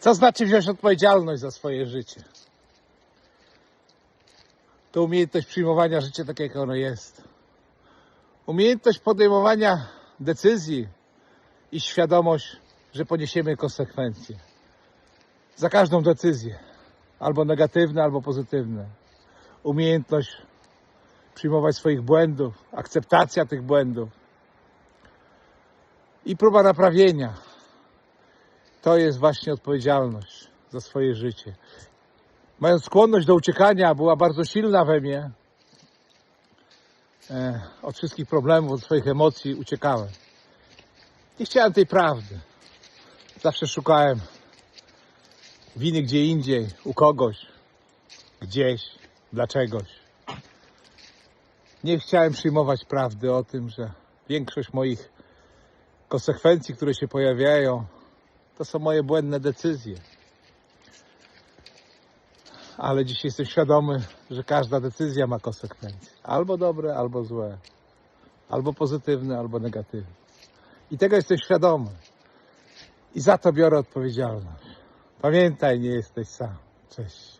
Co znaczy wziąć odpowiedzialność za swoje życie? To umiejętność przyjmowania życia takie, jak ono jest. Umiejętność podejmowania decyzji i świadomość, że poniesiemy konsekwencje. Za każdą decyzję. Albo negatywne, albo pozytywne. Umiejętność przyjmować swoich błędów, akceptacja tych błędów i próba naprawienia. To jest właśnie odpowiedzialność za swoje życie. Mając skłonność do uciekania, była bardzo silna we mnie. E, od wszystkich problemów, od swoich emocji uciekałem. Nie chciałem tej prawdy. Zawsze szukałem winy gdzie indziej, u kogoś, gdzieś, dla czegoś. Nie chciałem przyjmować prawdy o tym, że większość moich konsekwencji, które się pojawiają, to są moje błędne decyzje. Ale dzisiaj jestem świadomy, że każda decyzja ma konsekwencje. Albo dobre, albo złe. Albo pozytywne, albo negatywne. I tego jestem świadomy. I za to biorę odpowiedzialność. Pamiętaj, nie jesteś sam. Cześć.